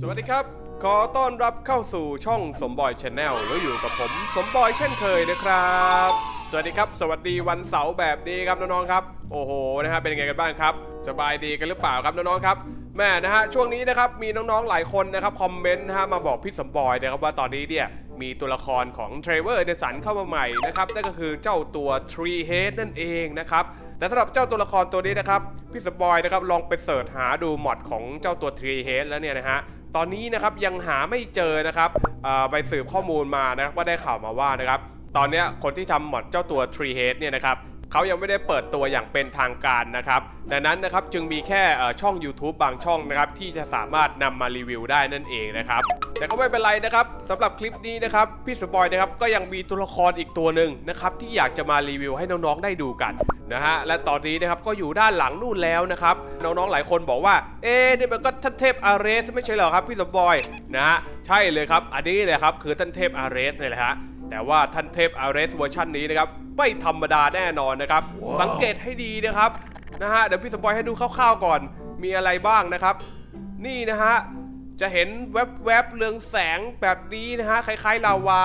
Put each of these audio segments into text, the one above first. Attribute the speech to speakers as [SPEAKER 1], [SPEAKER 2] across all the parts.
[SPEAKER 1] สวัสดีครับ ขอต้อนรับเข้าสู่ช่องสมบอยชาแนลแล้วอยู่กับผมสมบอยเช่นเคยนะครับ สวัสดีครับ สวัสดีวันเสาร์แบบนี้ครับน้องๆครับ โอ้โหนะฮะเป็นยังไงกันบ้างครับ สบายดีกันหรือเปล่าครับน้องๆครับแม่นะฮะช่วงนี้นะครับมีน้องๆหลายคนนะครับคอมเมนต์นะฮะมาบอกพี่สมบอยนะครับว่าตอนนี้เนี่ยมีตัวละครของเทรเวอร์เดสันเข้ามาใหม่นะครับนั่นก็คือเจ้าตัว Tree Head นั่นเองนะครับ แต่สำหรับเจ้าตัวละครตัวนี้นะครับพี่สปอยนะครับลองไปเสิร์ชหาดูมอดของเจ้าตัวทรีเฮดแล้วเนี่ยนะฮะตอนนี้นะครับยังหาไม่เจอนะครับไปสืบข้อมูลมานะครับว่าได้ข่าวมาว่านะครับตอนนี้คนที่ทำมอดเจ้าตัวทรีเฮดเนี่ยนะครับ เขายังไม่ได้เปิดตัวอย่างเป็นทางการนะครับดังนั้นนะครับจึงมีแค่ช่อง YouTube บางช่องนะครับที่จะสามารถนำมารีวิวได้นั่นเองนะครับแต่ก็ไม่เป็นไรนะครับสำหรับคลิปนี้นะครับพี่สปอยนะครับก็ยังมีตัวละครอีกตัวหนึ่งนะครับที่อยากจะมารีวิวให้น้องๆได้ดูกันนะฮะและตอนนี้นะครับก็อยู่ด้านหลังนู่นแล้วนะครับน้องๆหลายคนบอกว่า เอ๊นี่มันก็ท่านเทพอาร์เรสไม่ใช่เหรอครับพี่สปอยนะฮะใช่เลยครับอันนี้เลยครับคือท่านเทพอาร์เรสนี่แหละฮะ แต่ว่าท่านเทพอาร์เรสเวอร์ชันนี้นะครับไม่ธรรมดาแน่นอนนะครับ สังเกตให้ดีนะครับนะฮะเดี๋ยวพี่สปอยให้ดูคร่าวๆก่อนมีอะไรบ้างนะครับ นี่นะฮะจะเห็นแวบๆเรืองแสงแบบนี้นะฮะคล้ายๆลาวา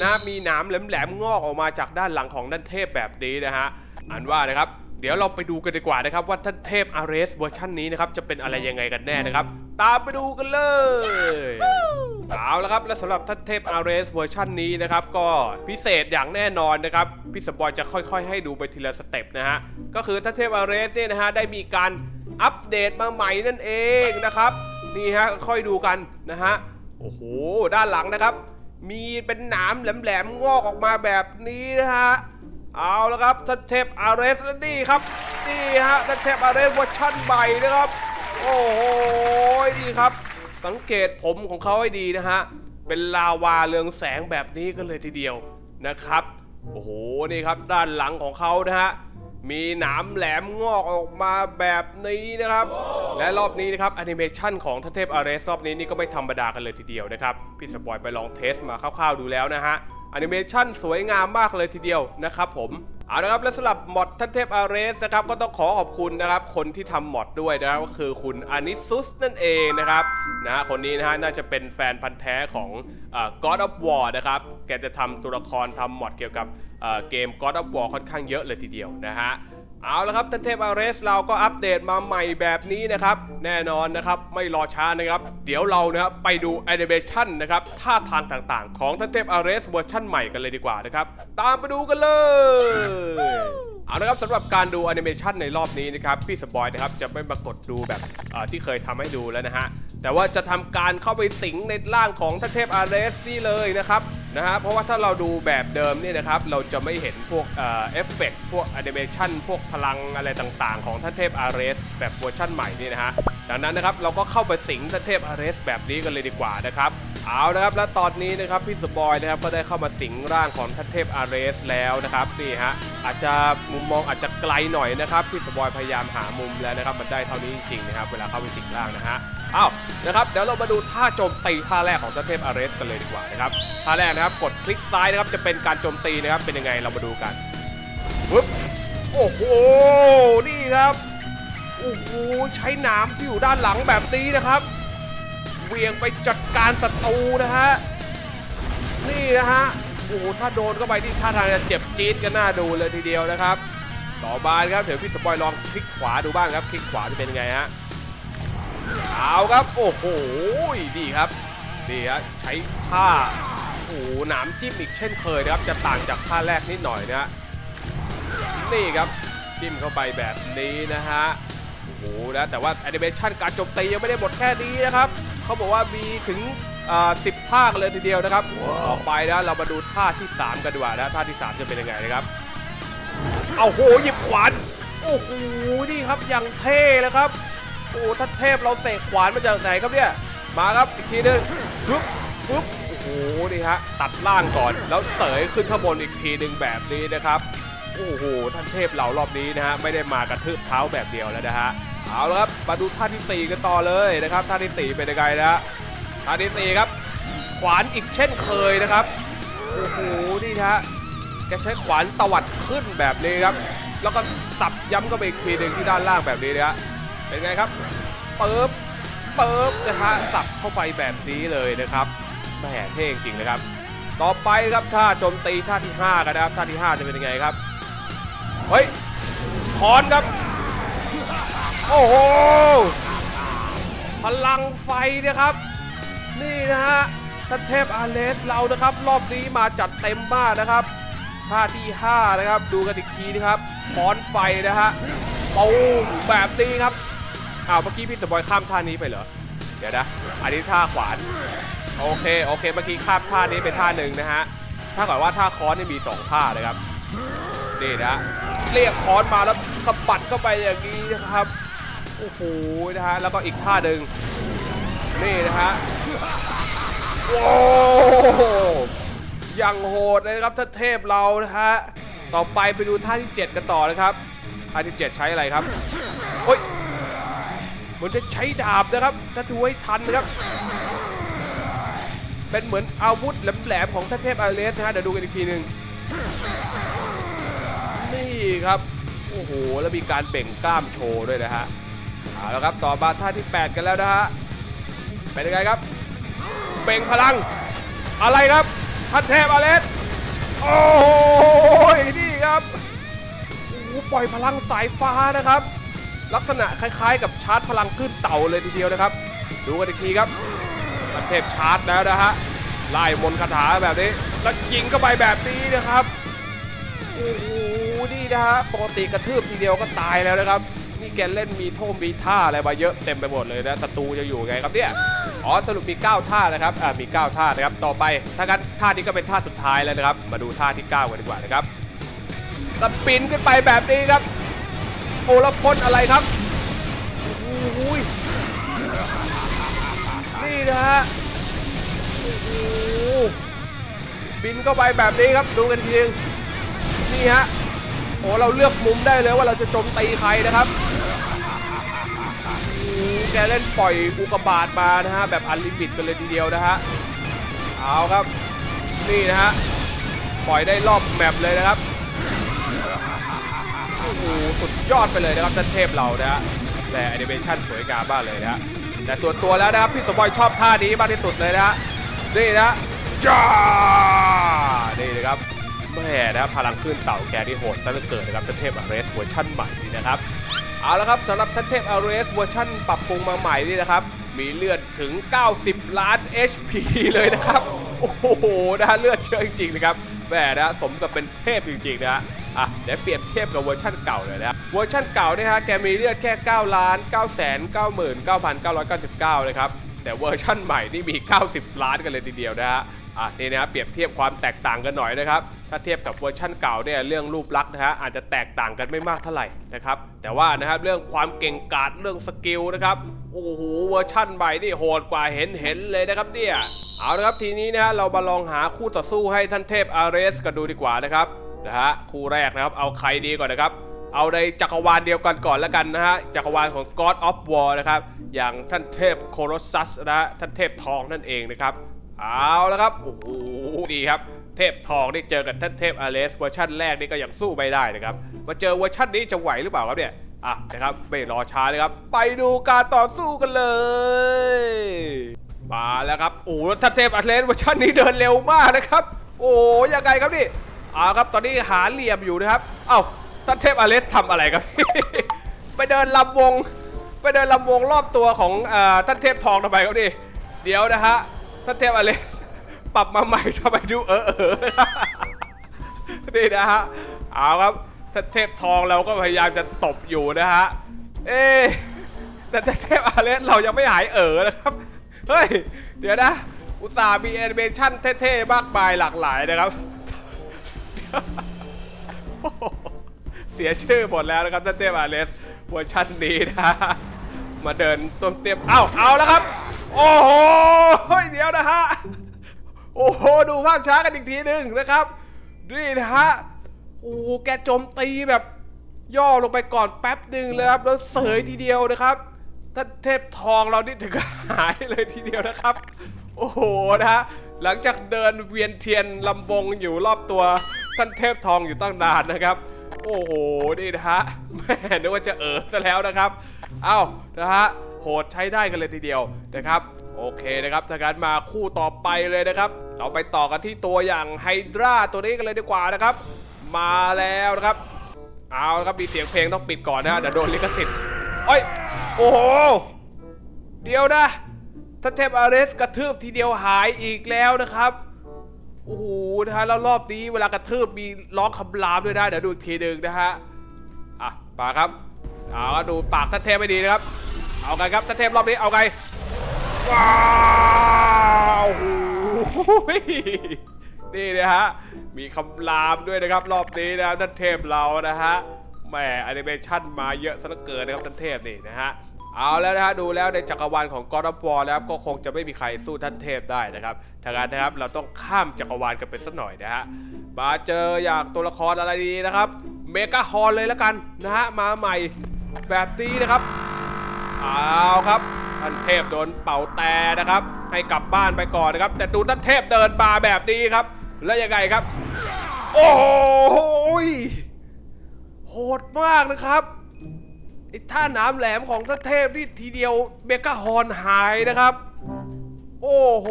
[SPEAKER 1] นะมีหนามแหลมๆงอกออกมาจากด้านหลังของท่านเทพแบบนี้นะฮะอันว่านะครับ เดี๋ยวเราไปดูกันดีกว่านะครับว่าท่านเทพอาร์เรสเวอร์ชันนี้นะครับจะเป็นอะไรยังไงกันแน่นะครับ ตามไปดูกันเลย เอาละครับ และสำหรับท่านเทพอาร์เรสเวอร์ชันนี้นะครับ ก็พิเศษอย่างแน่นอนนะครับ พี่สปอยจะค่อยๆ ให้ดูไปทีละสเต็ปนะฮะ ก็คือท่านเทพอาร์เรสเนี่ยนะฮะ ได้มีการอัปเดตมาใหม่นั่นเองนะครับ นี่ฮะค่อยดูกันนะฮะ โอ้โห ด้านหลังนะครับ มีเป็นหนามแหลมๆงอกออกมาแบบนี้นะฮะ เอาละครับท่านเทพอาร์เรสและนี่ครับ นี่ฮะท่านเทพอาร์เรสเวอร์ชันใหม่นะครับ โอ้โห นี่ครับสังเกตผมของเขาให้ดีนะฮะ เป็นลาวาเรืองแสงแบบนี้กันเลยทีเดียวนะครับ โอ้โห นี่ครับด้านหลังของเขานะฮะ มีหนามแหลมงอกออกมาแบบนี้นะครับ และรอบนี้นะครับแอนิเมชันของท่านเทพอาร์เรสรอบนี้นี่ก็ไม่ธรรมดากันเลยทีเดียวนะครับ พี่สปอยไปลองเทสมาคร่าวๆดูแล้วนะฮะแอนิเมชันสวยงามมากเลยทีเดียวนะครับผม เอาละครับและสำหรับมอดท่านเทพอาร์เรสนะครับก็ต้องขอขอบคุณนะครับ คนที่ทำมอดด้วยนะครับก็คือคุณอานิซุสนั่นเองนะครับนะคนนี้นะฮะน่าจะเป็นแฟนพันธ์แท้ของเอ่อ God of War นะครับ แกจะทำตัวละครทำมอดเกี่ยวกับเอ่อเกม God of War ค่อนข้างเยอะเลยทีเดียวนะฮะ เอาละครับท่านเทพอาร์เรสเราก็อัปเดตมาใหม่แบบนี้นะครับ แน่นอนนะครับไม่รอช้านะครับ เดี๋ยวเรานะครับไปดูแอนิเมชันนะครับท่าทางต่างๆ ของท่านเทพอาร์เรสเวอร์ชันใหม่กันเลยดีกว่านะครับ ตามไปดูกันเลย เอาละครับสำหรับการดูแอนิเมชันในรอบนี้นะครับพี่สปอยนะครับจะไม่ปรากฏดูแบบที่เคยทำให้ดูแล้วนะฮะแต่ว่าจะทำการเข้าไปสิงในร่างของท่านเทพอาร์เรสนี่เลยนะครับนะฮะเพราะว่าถ้าเราดูแบบเดิมเนี่ยนะครับเราจะไม่เห็นพวกเอฟเฟกต์พวกแอนิเมชันพวกพลังอะไรต่างๆ ของท่านเทพอาร์เรสแบบเวอร์ชั่นใหม่นี่นะฮะดังนั้นนะครับเราก็เข้าไปสิงท่านเทพอาร์เรสแบบนี้กันเลยดีกว่านะครับ เอาละครับ และตอนนี้นะครับพี่สปอยนะครับก็ได้เข้ามาสิงร่างของท่านเทพอาร์เรสแล้วนะครับนี่ฮะอาจจะมุมมองอาจจะไกลหน่อยนะครับพี่สปอยพยายามหามุมแล้วนะครับมันได้เท่านี้จริงๆนะครับเวลาเข้าไปสิงร่างนะฮะอ้าวนะครับเดี๋ยวเรามาดูท่าโจมตีท่าแรกของท่านเทพอาร์เรสกันเลยดีกว่านะครับท่าแรกนะครับกดคลิกซ้ายนะครับจะเป็นการโจมตีนะครับเป็นยังไงเรามาดูกันปึ๊บโอ้โหนี่ครับโอ้โหใช้หนามที่อยู่ด้านหลังแบบนี้นะครับ เวียงไปจัดการศัตรูนะฮะ นี่นะฮะ โอ้โห ถ้าโดนเข้าไปที่ท่าทางจะเจ็บจี๊ดกันหน้าดูเลยทีเดียวนะครับ ต่อมาครับ เดี๋ยวพี่สปอยลองคลิกขวาดูบ้างครับ คลิกขวาจะเป็นยังไงฮะ เอาครับ โอ้โห ดีครับ ดีฮะ ใช้ท่าโอ้โหหนามจิ้มอีกเช่นเคยนะครับ จะต่างจากท่าแรกนิดหน่อยนะฮะ นี่ครับ จิ้มเข้าไปแบบนี้นะฮะโอ้โหนะแต่ว่าแอนิเมชันการโจมตียังไม่ได้หมดแค่นี้นะครับ เขาบอกว่ามีถึงสิบท่ากันเลยทีเดียวนะครับต่อไปนะเรามาดูท่าที่ 3 กันดีกว่านะท่าที่ 3 จะเป็นยังไงนะครับเอาโหหยิบขวานโอ้โหนี่ครับอย่างเท่เลยครับโอ้ท่านเทพเราเสกขวานมาจากไหนครับเนี่ยมาครับอีกทีหนึงปึ๊บปึ๊บโอ้โหนี่ฮะตัดล่างก่อนแล้วเสยขึ้นข้างบนอีกทีหนึ่งแบบนี้นะครับโอ้โหท่านเทพเรารอบนี้นะฮะไม่ได้มากระทืบเท้าแบบเดียวแล้วนะฮะ เอาละครับมาดูท่าที่ 4 กันต่อเลยนะครับท่าที่ 4 เป็นยังไงนะฮะท่าที่ 4 ครับ ขวานอีกเช่นเคยนะครับโอ้โหนี่ฮะแกใช้ขวานตวัดขึ้นแบบนี้ครับ แล้วก็สับย้ำเข้าไปอีกทีหนึ่งที่ด้านล่างแบบนี้นะฮะเป็นไงครับเปิบเปิบนะฮะสับเข้าไปแบบนี้เลยนะครับแหมเท่จริงๆนะครับ ต่อไปครับท่าโจมตีท่าที่ 5 กันนะครับท่าที่ 5 จะเป็นยังไงครับเฮ้ยถอนครับ โอ้โห พลังไฟนะครับ นี่นะฮะท่านเทพอาเลสเรานะครับ รอบนี้มาจัดเต็มมากนะครับท่าที่ 5 นะครับ ดูกันอีกทีนะครับถอนไฟนะฮะปูแบบนี้ครับอ้าวเมื่อกี้พี่สปอยข้ามท่านี้ไปเหรอ เดี๋ยวนะ อันนี้ท่าขวาน โอเค โอเค เมื่อกี้ข้ามท่านี้เป็นท่าหนึ่งนะฮะ ถ้าเกิดว่าท่าค้อนนี่มี 2 ท่านะครับ นี่นะ เรียกค้อนมาแล้วสะบัดเข้าไปอย่างนี้นะครับ โอ้โหนะฮะแล้วก็อีกท่าหนึ่งนี่นะฮะโอ้ยังโหดเลยนะครับท่านเทพเรานะฮะต่อไปไปดูท่าที่ 7 กันต่อนะครับท่าที่ 7 ใช้อะไรครับโอ้ยเหมันจะใช้ดาบนะครับถ้าดูให้ทันนะครับเป็นเหมือนอาวุธแหลมๆของท่านเทพอาเลสนะฮะเดี๋ยวดูกันอีกทีหนึ่งนี่ครับโอ้โหแล้วมีการเบ่งกล้ามโชว์ด้วยนะฮะ เอาละครับต่อมาท่าที่ 8 กันแล้วนะฮะเป็นยังไงครับเบ่งพลัง อะไรครับท่านเทพอาเลสโอ้ยนี่ครับโอ้โหปล่อยพลังสายฟ้านะครับ ลักษณะคล้ายๆ กับชาร์จพลังขึ้นเต่าเลยทีเดียวนะครับ ดูกันอีกทีครับท่านเทพชาร์จแล้วนะฮะไล่มนคาถาแบบนี้ แล้วยิงเข้าไปแบบนี้นะครับโอ้โหนี่นะฮะปกติกระทืบทีเดียวก็ตายแล้วนะครับ นี่แกเล่นมีโท่มมีท่าอะไรมาเยอะเต็มไปหมดเลยนะศัตรูจะอยู่ไงครับเนี่ยอ๋อสรุปมี 9 ท่านะครับอ่ามี 9 ท่านะครับต่อไปถ้างั้นท่านี้ก็เป็นท่าสุดท้ายแล้วนะครับ มาดูท่าที่ 9กันดีกว่านะครับสปินขึ้นไปแบบนี้ครับโอลพ่นอะไรครับโอ้ยนี่นะฮะบินเข้าไปแบบนี้ครับดูกันทีนึงนี่ฮะโอ้เราเลือกมุมได้เลยว่าเราจะโจมตีใครนะครับ แกเล่นปล่อยอุกบาตมานะฮะแบบอันลิมิตกันเลยทีเดียวนะฮะเอาครับนี่นะฮะปล่อยได้รอบแมปเลยนะครับโอ้โหสุดยอดไปเลยนะครับท่านเทพเรานะฮะแต่แอนิเมชันสวยงามมากเลยนะฮะแต่ส่วนตัวแล้วนะครับพี่สมบอยชอบท่านี้มากที่สุดเลยนะฮะนี่นะจ้านี่นะครับแม่นะครับพลังขึ้นเต่าแกที่โหดซะเหลือเกินนะครับท่านเทพอาร์เรสเวอร์ชันใหม่นี่นะครับ เอาละครับสำหรับท่านเทพอาร์เรสเวอร์ชันปรับปรุงมาใหม่นี่นะครับ มีเลือดถึง 90 ล้าน HP เลยนะครับ โอ้โหนะเลือดเยอะจริงๆนะครับแหมนะสมกับเป็นเทพจริงๆนะฮะอะเดี๋ยวเปรียบเทียบกับเวอร์ชันเก่าเลยนะเวอร์ชันเก่าเนี่ยฮะแกมีเลือดแค่ 9 ล้าน9แสน99,999 นะครับแต่เวอร์ชั่นใหม่นี่มี 90 ล้านกันเลยทีเดียวนะฮะ อะนี่นะครับเปรียบเทียบความแตกต่างกันหน่อยนะครับ ถ้าเทียบกับเวอร์ชั่นเก่าเนี่ยเรื่องรูปลักษณ์นะฮะอาจจะแตกต่างกันไม่มากเท่าไหร่นะครับ แต่ว่านะครับเรื่องความเก่งกาจเรื่องสกิลนะครับโอ้โหเวอร์ชั่นใหม่นี่โหดกว่าเห็นเห็นเลยนะครับเนี่ยเอาละครับทีนี้นะฮะเรามาลองหาคู่ต่อสู้ให้ท่านเทพอาร์เรสกันดูดีกว่านะครับนะฮะคู่แรกนะครับเอาใครดีก่อนนะครับเอาในจักรวาลเดียวกันก่อนแล้วกันนะฮะจักรวาลของ God of War นะครับอย่างท่านเทพโคโรซัสนะฮะท่านเทพทองนั่นเองนะครับ เอาแล้วครับ โอ้โหดีครับ เทพทองได้เจอกับท่านเทพอาเลสเวอร์ชันแรกนี่ก็ยังสู้ไม่ได้นะครับ มาเจอเวอร์ชันนี้จะไหวหรือเปล่าครับเนี่ย อะนะครับไม่รอช้าเลยครับ ไปดูการต่อสู้กันเลย มาแล้วครับ โอ้โหท่านเทพอาเลสเวอร์ชันนี้เดินเร็วมากนะครับ โอ้ยังไงครับนี่เอาครับตอนนี้หาเหลี่ยมอยู่นะครับ เอ้าท่านเทพอาเลสทำอะไรครับ ไปเดินลำวง ไปเดินลำวงรอบตัวของอท่านเทพทองทำไมครับดิเดี๋ยวนะฮะ ท่าเทพอาเลสปรับมาใหม่ทำไมดูเออเออนี่นะฮะเอาครับท่าเทพทองเราก็พยายามจะตบอยู่นะฮะเอ๊แต่ท่านเทพอาเลสเรายังไม่หายเออนะครับเฮ้ยเดี๋ยวนะ อุตส่าห์มีแอนิเมชั่นเท่ๆมากมายหลากหลายนะครับเสียชื่อหมดแล้วนะครับท่านเทพอาเลสเวอร์ชันนี้นะมาเดินต้มเตียมเอ้าเอาแล้วครับ โอ้โหเดี๋ยวนะฮะ โอ้โห ดูภาพช้ากันอีกทีหนึ่งนะครับนี่นะฮะ โอ้แกโจมตีแบบ ย่อลงไปก่อนแป๊บหนึ่งเลยครับ แล้วเสยทีเดียวนะครับท่านเทพทองเรานี่ถึงหายเลยทีเดียวนะครับ โอ้โหนะฮะ หลังจากเดินเวียนเทียนลำวงอยู่รอบตัวท่านเทพทองอยู่ตั้งนานนะครับ โอ้โห นี่นะฮะแม่นึกว่าจะเออซะแล้วนะครับ เอ้า นะฮะ โหดใช้ได้กันเลยทีเดียวนะครับ โอเคนะครับถ้างั้นมาคู่ต่อไปเลยนะครับ เราไปต่อกันที่ตัวอย่างไฮดราตัวนี้กันเลยดีกว่านะครับ มาแล้วนะครับ เอาละครับมีเสียงเพลงต้องปิดก่อนนะเดี๋ยวโดนลิขสิทธิ์เอ้ยโอ้โห เดี๋ยวนะถ้าเทพอาเรสกระทืบทีเดียวหายอีกแล้วนะครับโอ้โหนะฮะแล้วรอบนี้เวลากระทืบมีร้องคำรามด้วยนะเดี๋ยวดูอีกทีหนึ่งนะฮะอะปากครับเอาดูปากท่านเทพไม่ดีนะครับ เอาไงครับท่านเทพรอบนี้เอาไงว้าวนี่นะฮะมีคำรามด้วยนะครับรอบนี้นะท่านเทพเรานะฮะแหมแอนิเมชันมาเยอะซะเหลือเกินนะครับท่านเทพนี่นะฮะเอาแล้วนะฮะดูแล้วในจักรวาลของ God of War แล้วก็คงจะไม่มีใครสู้ท่านเทพได้นะครับทางการนะครับเราต้องข้ามจักรวาลกันไปสักหน่อยนะฮะมาเจออยางตัวละครอะไรดีนะครับเมกาฮอนเลยแล้วกันนะฮะมาใหม่แบบนี้นะครับ เอาครับท่านเทพโดนเป่าแต่นะครับ ให้กลับบ้านไปก่อนนะครับ แต่ดูท่านเทพเดินมาแบบนี้ครับ แล้วยังไงครับ โอ้โหโหดมากนะครับไอ้ท่าน้ำแหลมของท่านเทพนี่ทีเดียวเมกาฮอนหายนะครับ โอ้โห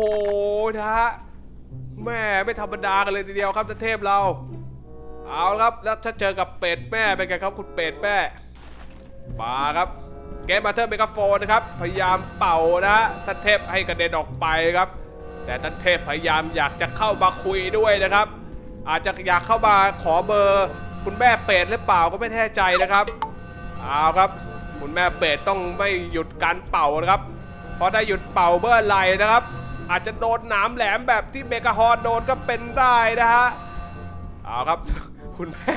[SPEAKER 1] นะฮะแม่ไม่ธรรมดากันเลยทีเดียวครับท่านเทพเรา เอาครับแล้วถ้าเจอกับเป็ดแม่เป็นไงครับคุณเป็ดแม่มาครับ เกมมาเทอร์เมกาโฟนนะครับ พยายามเป่านะฮะท่านเทพให้กระเด็นออกไปครับ แต่ท่านเทพพยายามอยากจะเข้ามาคุยด้วยนะครับ อาจจะอยากเข้ามาขอเบอร์คุณแม่เป็ดหรือเปล่าก็ไม่แน่ใจนะครับเอาครับ คุณแม่เป็ดต้องไม่หยุดการเป่านะครับ เพราะถ้าหยุดเป่าเมื่อไหร่นะครับ อาจจะโดนหนามแหลมแบบที่เมกาฮอนโดนก็เป็นได้นะฮะเอาครับ คุณแม่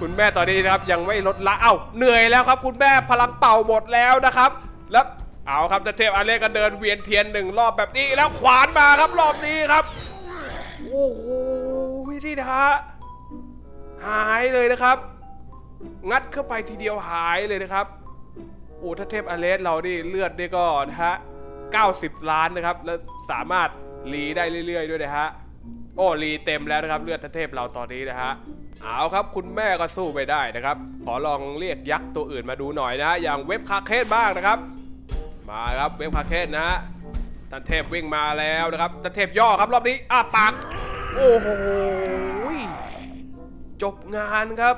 [SPEAKER 1] คุณแม่ตอนนี้นะครับยังไม่ลดละเอ้าเหนื่อยแล้วครับ คุณแม่พลังเป่าหมดแล้วนะครับ แล้วเอาครับจะเทพอาเล่ก็เดินเวียนเทียนหนึ่งรอบแบบนี้แล้วขวานมาครับรอบนี้ครับโอ้โหนี่นะฮะหายเลยนะครับ งัดเข้าไปทีเดียวหายเลยนะครับโอ้ถ้าเทพอาเลสเรานี่เลือดนี่ก็นะฮะ90 ล้านนะครับ แล้วสามารถรีได้เรื่อย ๆ ด้วยนะฮะ โอ้รีเต็มแล้วนะครับเลือดท่านเทพเราตอนนี้นะฮะเอาครับคุณแม่ก็สู้ไปได้นะครับ ขอลองเรียกยักษ์ตัวอื่นมาดูหน่อยนะฮะอย่างเว็บคาเคนบ้างนะครับ มาครับเว็บคาเคนนะฮะท่านเทพวิ่งมาแล้วนะครับท่านเทพย่อครับรอบนี้อ้าปากโอ้โหจบงานครับ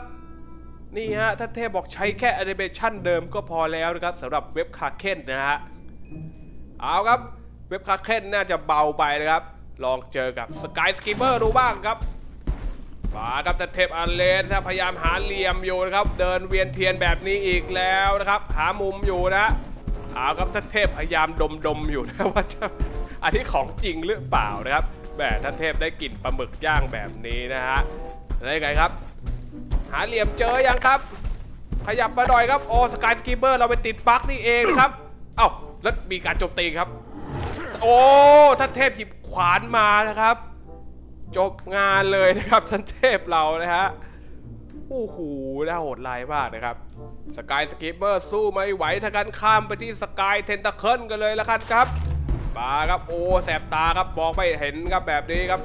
[SPEAKER 1] นี่ฮะท่านเทพบอกใช้แค่แอนิเมชันเดิมก็พอแล้วนะครับสำหรับเว็บคาเคนนะฮะเอาครับเว็บคาเคนน่าจะเบาไปนะครับ ลองเจอกับสกายสกิเมอร์ดูบ้างครับมาครับแต่เทพอันเลนถ้าพยายามหาเหลี่ยมอยู่นะครับ เดินเวียนเทียนแบบนี้อีกแล้วนะครับ หามุมอยู่นะเอาครับท่านเทพพยายามดมดมอยู่นะว่าจะอันนี้ของจริงหรือเปล่านะครับแหมท่านเทพได้กลิ่นปลาหมึกย่างแบบนี้นะฮะแล้วยังไงครับ หาเหลี่ยมเจอยังครับ ขยับมาหน่อยครับโอ้สกายสกีเบอร์เราไปติดปลั๊กนี่เองครับเอ้าแล้วมีการโจมตีครับ โอ้ท่านเทพหยิบ ขวานมานะครับ จบงานเลยนะครับท่านเทพเรานะฮะโอ้โหน่าโหดร้ายมากนะครับสกายสกีเบอร์สู้ไม่ไหวถ้ากันข้ามไปที่สกายเทนตาเคิลกันเลยละกันครับมาครับโอ้แสบตาครับมองไม่เห็นครับแบบนี้ครับ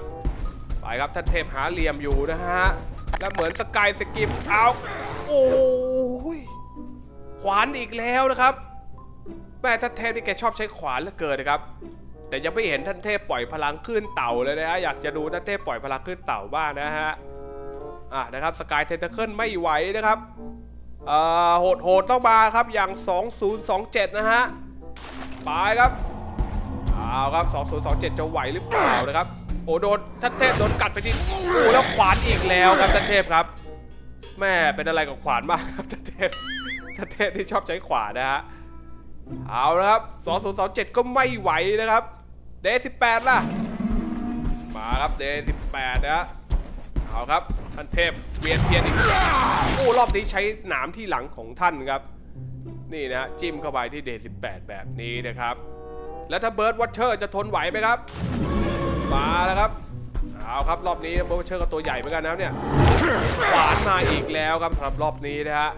[SPEAKER 1] ไปครับท่านเทพหาเหลี่ยมอยู่นะฮะแล้วเหมือนสกายสกิปเอาโอ้ยขวานอีกแล้วนะครับแม่ท่านเทพนี่แกชอบใช้ขวานเหลือเกินนะครับ แต่ยังไม่เห็นท่านเทพปล่อยพลังขึ้นเต่าเลยนะฮะอยากจะดูท่านเทพปล่อยพลังขึ้นเต่าบ้างนะฮะอะนะครับสกายเทนเทเคิลไม่ไหวนะครับเอ่อโหดโหดต้องมาครับอย่าง 2027 นะฮะไปครับเอาครับ 2027 จะไหวหรือเปล่านะครับ โอ้โดนท่านเทพโดนกัดไปที่โอ้แล้วขวานอีกแล้วครับท่านเทพครับแม่เป็นอะไรกับขวานมากครับท่านเทพท่านเทพที่ชอบใช้ขวานนะฮะเอาละครับ 2027 ก็ไม่ไหวนะครับ เดย์18ล่ะ มาครับเดย์18นะฮะเอาครับท่านเทพเวียนเทียนอีกโอ้รอบนี้ใช้หนามที่หลังของท่านครับ นี่นะจิ้มเข้าไปที่เดย์18แปดแบบนี้นะครับ แล้วถ้าเบิร์ดวัชเชอร์จะทนไหวไหมครับ มาแล้วครับเอาครับรอบนี้เบิร์ดวัชเชอร์ก็ตัวใหญ่เหมือนกันนะเนี่ยขวานมาอีกแล้วครับสำหรับรอบนี้นะฮะ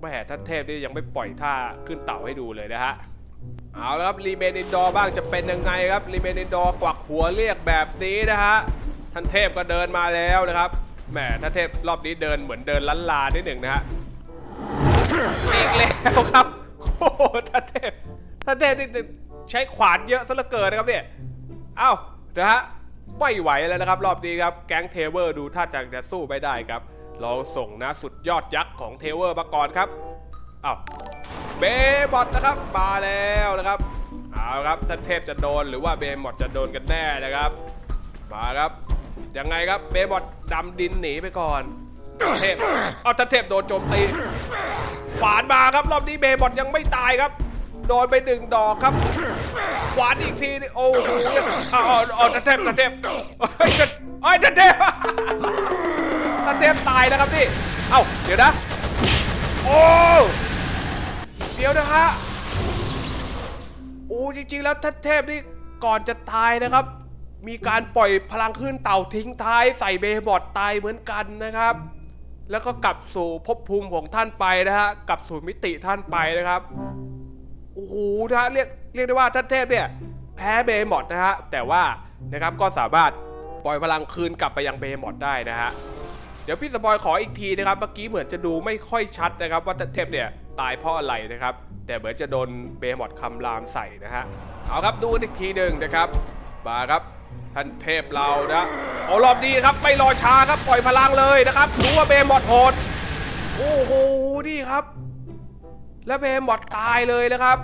[SPEAKER 1] แม่ท่านเทพนี่ยังไม่ปล่อยท่าขึ้นเต่าให้ดูเลยนะฮะ เอาละครับรีเมนอินดอร์บ้างจะเป็นยังไงครับรีเมนอินดอร์กวักหัวเรียกแบบนี้นะฮะท่านเทพก็เดินมาแล้วนะครับแหมถ้านเทพรอบนี้เดินเหมือนเดินลันลานิดหนึ่งนะฮะอีกแล้วครับโอ้โหท่านเทพท่านเทพนี่ใช้ขวานเยอะซะเหลือเกินนะครับเนี่ยเอ้านะฮะไม่ไหวแล้วนะครับ รอบนี้ครับแก๊งเทเวอร์ดูท่าทางจะสู้ไม่ได้ครับเราส่งนะสุดยอดยักษ์ของเทเวอร์มาก่อนครับเอ้า เบมอดนะครับมาแล้วนะครับเอาครับท่านเทพจะโดนหรือว่าเบมอดจะโดนกันแน่นะครับมาครับยังไงครับเบมอดดำดินหนีไปก่อนท่านเทพเอาท่านเทพโดนโจมตีขวานมาครับรอบนี้เบมอดยังไม่ตายครับโดนไปหนึ่งดอกครับขวานอีกทีนี่โอ้โหเอาเอาเอท่านเทพท่านเทพเฮ้ยท่านเฮ้ยท่านเทพท่านเทพตายนะครับนี่เอ้าเดี๋ยวนะโอ้ เดี๋ยวนะฮะโอ้จริงๆ แล้วท่านเทพนี่ก่อนจะตายนะครับ มีการปล่อยพลังขึ้นเต่าทิ้งท้าย ใส่เบย์บอดตายเหมือนกันนะครับ แล้วก็กลับสู่ภพภูมิของท่านไปนะฮะกลับสู่มิติท่านไปนะครับโอ้โหนะฮะเรียกเรียกได้ว่าท่านเทพเนี่ยแพ้เบย์มอดนะฮะแต่ว่านะครับก็สามารถปล่อยพลังคืนกลับไปยังเบย์มอดได้นะฮะเดี๋ยวพี่สปอยขออีกทีนะครับ เมื่อกี้เหมือนจะดูไม่ค่อยชัดนะครับ ว่าเทพเนี่ย ตายเพราะอะไรนะครับ แต่เหมือนจะโดนเบมอดคำรามใส่นะฮะเอาครับดูอีกทีหนึ่งนะครับมาครับท่านเทพเรานะเอารอบนี้ครับไม่รอช้าครับปล่อยพลังเลยนะครับรู้ว่าเบมอดโหดโอ้โหนี่ครับ แล้วเบมอดตายเลยนะครับ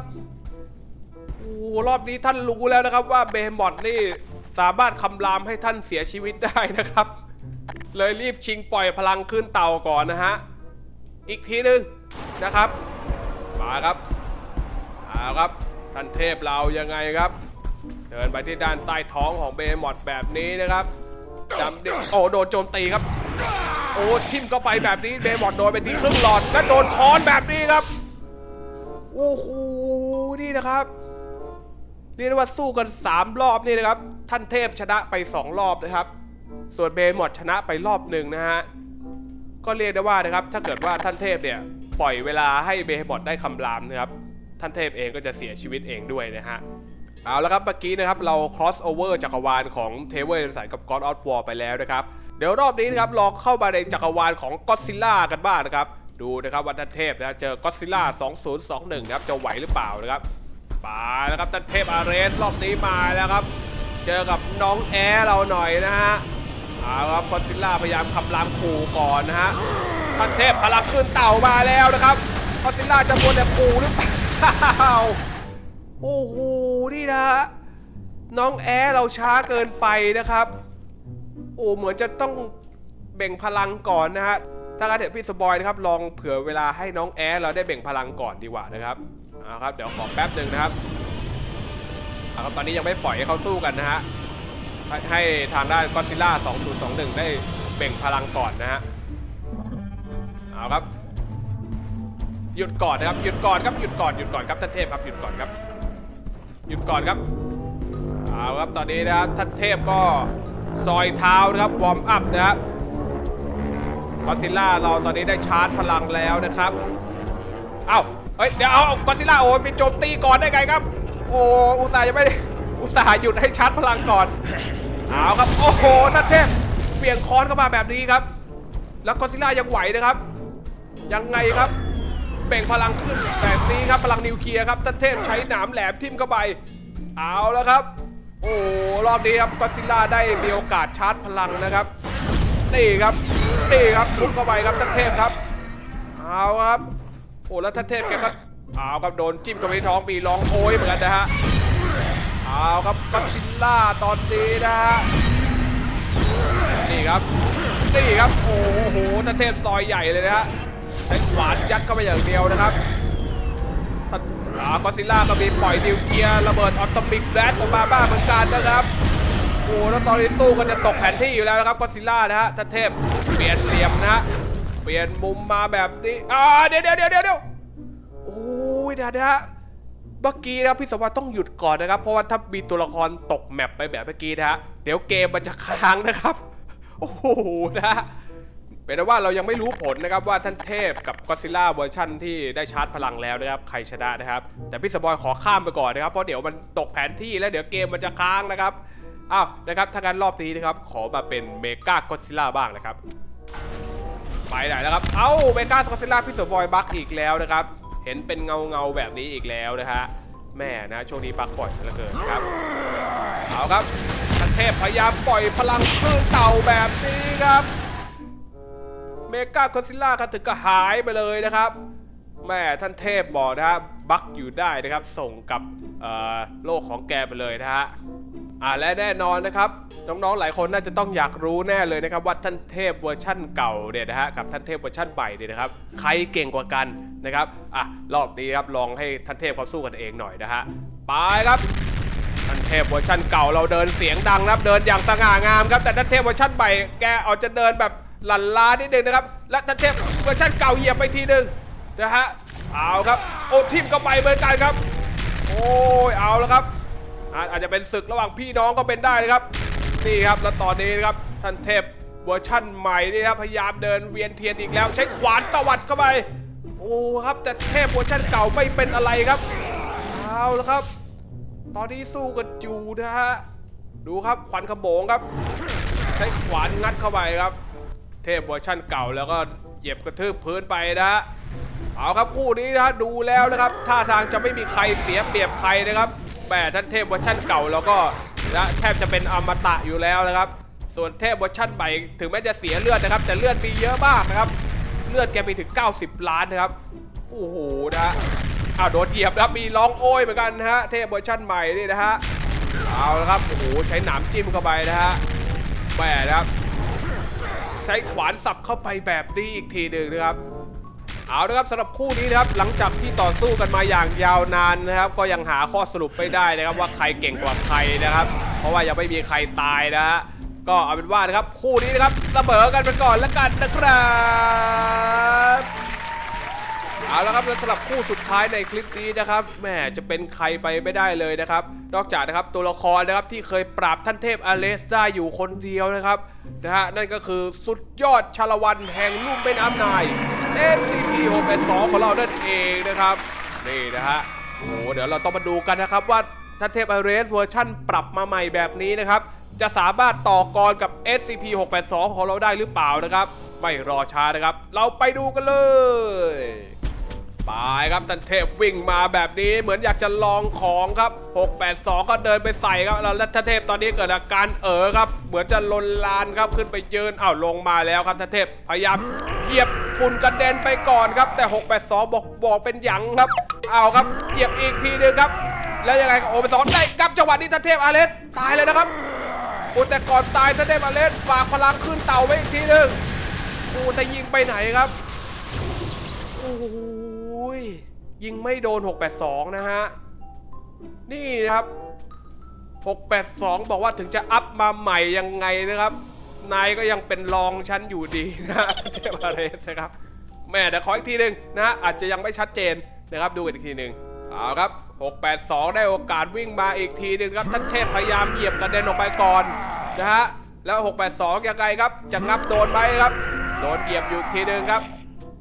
[SPEAKER 1] โอ้รอบนี้ท่านรู้แล้วนะครับว่าเบมอดนี่สามารถคำรามให้ท่านเสียชีวิตได้นะครับ เลยรีบชิงปล่อยพลังขึ้นเต่าก่อนนะฮะ อีกทีหนึ่ง นะครับ มาครับเอาครับท่านเทพเรายังไงครับ เดินไปที่ด้านใต้ท้องของเบมอดแบบนี้นะครับจำดิโอ้โดนโจมตีครับ โอ้ทิมเข้าไปแบบนี้เบมอดโดนไปที่ครึ่งหลอดและโดนค้อนแบบนี้ครับโอ้โหนี่นะครับเรียกได้ว่าสู้กัน 3 รอบนี่นะครับ ท่านเทพชนะไป 2 รอบนะครับ ส่วนเบมอดชนะไปรอบหนึ่งนะฮะก็เรียกได้ว่านะครับ ถ้าเกิดว่าท่านเทพเนี่ย ปล่อยเวลาให้เบมอดได้คำรามนะครับ ท่านเทพเองก็จะเสียชีวิตเองด้วยนะฮะ เอาละครับเมื่อกี้นะครับเรา cross over จักรวาลของเทเวอร์สันกับ God of War ไปแล้วนะครับ เดี๋ยวรอบนี้นะครับลองเข้ามาในจักรวาลของ Godzilla กันบ้างนะครับ ดูนะครับว่าท่านเทพนะเจอ Godzilla 2021นะครับจะไหวหรือเปล่านะครับมาแล้วครับท่านเทพอาเรสรอบนี้มาแล้วครับ เจอกับน้องแอร์เราหน่อยนะฮะ เอาครับ Godzilla พยายามคำรามขู่ก่อนนะฮะท่านเทพพลังขึ้นเต่ามาแล้วนะครับ Godzilla จะมัวแต่ขู่หรือเปล่าโอ้โหนี่นะฮะน้องแอร์เราช้าเกินไปนะครับ โอ้เหมือนจะต้องเบ่งพลังก่อนนะฮะถ้างั้นเดี๋ยวพี่สปอยนะครับลองเผื่อเวลาให้น้องแอร์เราได้เบ่งพลังก่อนดีกว่านะครับเอาครับเดี๋ยวขอแป๊บหนึ่งนะครับเอาครับตอนนี้ยังไม่ปล่อยให้เขาสู้กันนะฮะ ให้ทางด้านก็ซิล่า2021 ได้เบ่งพลังก่อนนะฮะ เอาครับ หยุดก่อนนะครับ หยุดก่อนครับ หยุดก่อน หยุดก่อนครับท่านเทพครับ หยุดก่อนครับ หยุดก่อนครับ เอาครับ ตอนนี้นะครับท่านเทพก็ซอยเท้านะครับ วอร์มอัพนะครับกอซิล่าเราตอนนี้ได้ชาร์จพลังแล้วนะครับ เอ้าเฮ้ย เดี๋ยวเอากอซิล่าโอ้ยไปโจมตีก่อนได้ไงครับ โอ้อุตส่าห์ยังไม่ได้ อุตส่าห์หยุดให้ชาร์จพลังก่อนเอาครับโอ้โหท่านเทพเปลี่ยนคอนเข้ามาแบบนี้ครับ แล้วกอซิล่ายังไหวนะครับ ยังไงครับเบ่งพลังขึ้นแบบนี้ครับพลังนิวเคลียร์ครับท่านเทพใช้หนามแหลมทิ่มเข้าไป เอาแล้วครับ โอ้รอบนี้ครับก็ซิล่าได้มีโอกาสชาร์จพลังนะครับนี่ครับนี่ครับทุบเข้าไปครับท่านเทพครับเอาครับโอ้แล้วท่านเทพแกก็เอาครับโดนจิ้มเข้าไปท้องปีร้องโอยเหมือนกันนะฮะ เอาครับก็ซิล่าตอนนี้นะฮะนี่ครับนี่ครับโอ้โหท่านเทพซอยใหญ่เลยนะฮะใช้ขวานยัดเข้าไปอย่างเดียวนะครับท่านอ่ากอซิล่าก็มีปล่อยนิวเคลียร์ระเบิดออโตมิกแบลสออกมาบ้าเหมือนกันนะครับโอ้แล้วตอนนี้สู้กันจะตกแผนที่อยู่แล้วนะครับกอซิล่านะฮะท่านเทพเปลี่ยนเหลี่ยมนะเปลี่ยนมุมมาแบบนี้อ่าเดี๋ยวเดี๋ยวเดี๋ยวเดี๋ยวโอ้ยเดี๋ยวนะ เมื่อกี้นะพี่สมบัติต้องหยุดก่อนนะครับ เพราะว่าถ้ามีตัวละครตกแมปไปแบบเมื่อกี้นะฮะเดี๋ยวเกมมันจะค้างนะครับ โอ้โหนะเป็นว่าเรายังไม่รู้ผลนะครับว่าท่านเทพกับก็ซิล่าเวอร์ชั่นที่ได้ชาร์จพลังแล้วนะครับ ใครชนะนะครับ แต่พี่สปอยขอข้ามไปก่อนนะครับ เพราะเดี๋ยวมันตกแผนที่แล้วเดี๋ยวเกมมันจะค้างนะครับอ้าวนะครับถ้างั้นรอบนี้นะครับ ขอมาเป็นเมกาก็ซิล่าบ้างนะครับ ไปไหนแล้วครับ เอ้าเมกาสกอตซิลล่าพิสบอยบักอีกแล้วนะครับ เห็นเป็นเงาเงาแบบนี้อีกแล้วนะฮะแม่นะช่วงนี้บักบ่อยเหลือเกินครับเอาครับท่านเทพพยายามปล่อยพลังคลื่นเต่าแบบนี้ครับเมกาคอซิล่าครับถึงก็หายไปเลยนะครับแม่ท่านเทพบอกนะฮะบักอยู่ได้นะครับ ส่งกับโลกของแกไปเลยนะฮะ อ่าและแน่นอนนะครับ น้องๆหลายคนน่าจะต้องอยากรู้แน่เลยนะครับ ว่าท่านเทพเวอร์ชั่นเก่าเนี่ยนะฮะกับท่านเทพเวอร์ชั่นใหม่เนี่ยนะครับใครเก่งกว่ากันนะครับอะรอบนี้ครับลองให้ท่านเทพเขาสู้กันเองหน่อยนะฮะไปครับท่านเทพเวอร์ชันเก่าเราเดินเสียงดังครับเดินอย่างสง่างามครับแต่ท่านเทพเวอร์ชันใหม่แกอาจจะเดินแบบหลั่นลานิดนึงนะครับและท่านเทพเวอร์ชันเก่าเหยียบไปทีนึงนะฮะเอาครับโอ้ทิมก็ไปเหมือนกันครับ โอ้ยเอาแล้วครับ อาจจะเป็นศึกระหว่างพี่น้องก็เป็นได้นะครับ นี่ครับแล้วตอนนี้นะครับท่านเทพเวอร์ชั่นใหม่นี่ครับพยายามเดินเวียนเทียนอีกแล้ว ใช้ขวานตวัดเข้าไป โอ้ครับแต่เทพเวอร์ชันเก่าไม่เป็นอะไรครับเอาแล้วครับ ตอนนี้สู้กันอยู่นะฮะดูครับขวัญขโมงครับ ใช้ขวานงัดเข้าไปครับ เทพเวอร์ชั่นเก่าแล้วก็เหยียบกระทืบพื้นไปนะฮะเอาครับคู่นี้นะฮะดูแล้วนะครับท่าทางจะไม่มีใครเสียเปรียบใครนะครับ แหมท่านเทพเวอร์ชันเก่าแล้วก็นะแทบจะเป็นอมตะอยู่แล้วนะครับ ส่วนเทพเวอร์ชันใหม่ถึงแม้จะเสียเลือดนะครับ แต่เลือดมีเยอะมากนะครับ เลือดแกมีถึง 90 ล้านนะครับโอ้โหนะฮะอ้าวโดนเหยียบนะครับมีร้องโอยเหมือนกันนะฮะเทพเวอร์ชันใหม่นี่นะฮะเอาละครับโอ้โหใช้หนามจิ้มเข้าไปนะฮะแหมนะครับ ใช้ขวานสับเข้าไปแบบนี้อีกทีหนึ่งนะครับ เอาละครับสำหรับคู่นี้นะครับหลังจากที่ต่อสู้กันมาอย่างยาวนานนะครับ ก็ยังหาข้อสรุปไม่ได้นะครับว่าใครเก่งกว่าใครนะครับ เพราะว่ายังไม่มีใครตายนะฮะก็เอาเป็นว่านะครับคู่นี้นะครับเสมอกันไปก่อนแล้วกันนะครับเอาละครับแล้วสำหรับคู่สุดท้ายในคลิปนี้นะครับแหมจะเป็นใครไปไม่ได้เลยนะครับ นอกจากนะครับตัวละครนะครับที่เคยปราบท่านเทพอเลสได้อยู่คนเดียวนะครับนะฮะนั่นก็คือสุดยอดชาละวันแห่งลุ่มแม่น้ำนาย SCP 6 8 2ของเรานั่นเองนะครับ นี่นะฮะโอ้เดี๋ยวเราต้องมาดูกันนะครับว่าท่านเทพอเรสเวอร์ชั่นปรับมาใหม่แบบนี้นะครับ จะสามารถต่อกรกับ SCP 6 8 2ของเราได้หรือเปล่านะครับ ไม่รอช้านะครับ เราไปดูกันเลย ไปครับท่านเทพวิ่งมาแบบนี้เหมือนอยากจะลองของครับ 682 ก็เดินไปใส่ครับแล้วท่านเทพตอนนี้เกิดอาการเอ๋อครับ เหมือนจะลนลานครับขึ้นไปยืนอ้าวลงมาแล้วครับท่านเทพพยายามเหยียบฝุ่นกระเด็นไปก่อนครับ แต่ 682 บอกบอกเป็นหยังครับเอาครับเหยียบอีกทีหนึงครับ แล้วยังไงโอไปสองได้ครับจังหวะนี้ท่านเทพอาเลสตายเลยนะครับโอ้แต่ก่อนตายท่านเทพอาเลสฝากพลังขึ้นเต่าไว้อีกทีหนึงโอ้แต่ยิงไปไหนครับโอ้ ยยิงไม่โดน 682 นะฮะ นี่นะครับ 682 บอกว่าถึงจะอัพมาใหม่ยังไงนะครับ นายก็ยังเป็นรองชั้นอยู่ดีนะเทพาเรสนะครับ แม่เดี๋ยวขออีกทีหนึ่งนะฮะอาจจะยังไม่ชัดเจนนะครับ ดูอีกทีหนึ่งเอาครับ 682 ได้โอกาสวิ่งมาอีกทีหนึ่งครับท่านเทพพยายามเหยียบกระเด็นออกไปก่อนนะฮะ แล้ว 682 ยังไงครับ จะงับโดนไหมครับ โดนเหยียบอยู่ทีหนึ่งครับ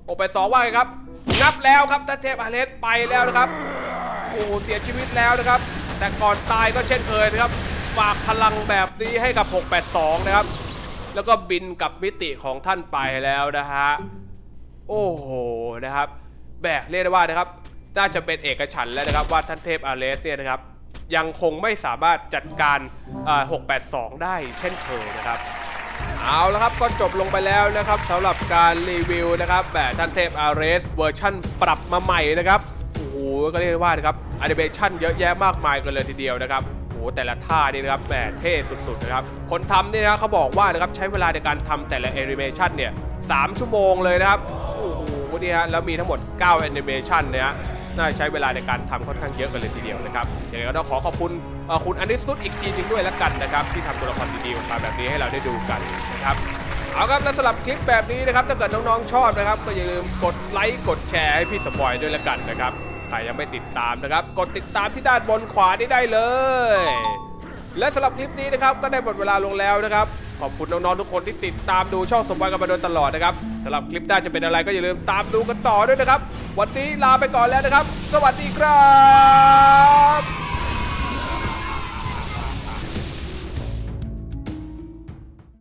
[SPEAKER 1] โอไปสองว่าไงครับ นับแล้วครับท่านเทพอาเลสไปแล้วนะครับโอ้เสียชีวิตแล้วนะครับ แต่ก่อนตายก็เช่นเคยนะครับฝากพลังแบบนี้ให้กับ 682 นะครับ แล้วก็บินกับมิติของท่านไปแล้วนะฮะโอ้โหนะครับ แบกเรียกได้ว่านะครับ น่าจะเป็นเอกฉันท์แล้วนะครับว่าท่านเทพอาเลสเนี่ยนะครับ ยังคงไม่สามารถจัดการ 682 ได้เช่นเคยนะครับ เอาละครับก็จบลงไปแล้วนะครับสำหรับการรีวิวนะครับแบบท่านเทพอาร์เรสเวอร์ชั่นปรับมาใหม่นะครับโอ้โหก็เรียกได้ว่านะครับแอนิเมชันเยอะแยะมากมายกันเลยทีเดียวนะครับโอ้โหแต่ละท่านี่นะครับแหมเท่สุดๆนะครับคนทำนี่นะครับเขาบอกว่านะครับใช้เวลาในการทำแต่ละแอนิเมชันเนี่ยสามชั่วโมงเลยนะครับโอ้โหนี่ฮะแล้วมีทั้งหมด9แอนิเมชันนี่ยฮะน่าใช้เวลาในการทำค่อนข้างเยอะกันเลยทีเดียวนะครับยังไงก็ต้องขอขอบคุณ คุณอนิสุทธิ์อีกทีหนึงด้วยแล้วกันนะครับที่ทำตัวละครดีๆออกมาแบบนี้ให้เราได้ดูกันนะครับเอาครับและสำหรับคลิปแบบนี้นะครับถ้าเกิดน้องๆชอบนะครับ ก็อย่าลืมกดไลค์กดแชร์ให้พี่สปอยด้วยแล้วกันนะครับใครยังไม่ติดตามนะครับ กดติดตามที่ด้านบนขวานี้ได้เลย และสำหรับคลิปนี้นะครับก็ได้หมดเวลาลงแล้วนะครับขอบคุณน้องๆทุกคนที่ติดตามดูช่องสมบัติกันมาโดยตลอดนะครับสำหรับคลิปหน้าจะเป็นอะไรก็อย่าลืมตามดูกันต่อด้วยนะครับ วันนี้ลาไปก่อนแล้วนะครับ สวัสดีครับ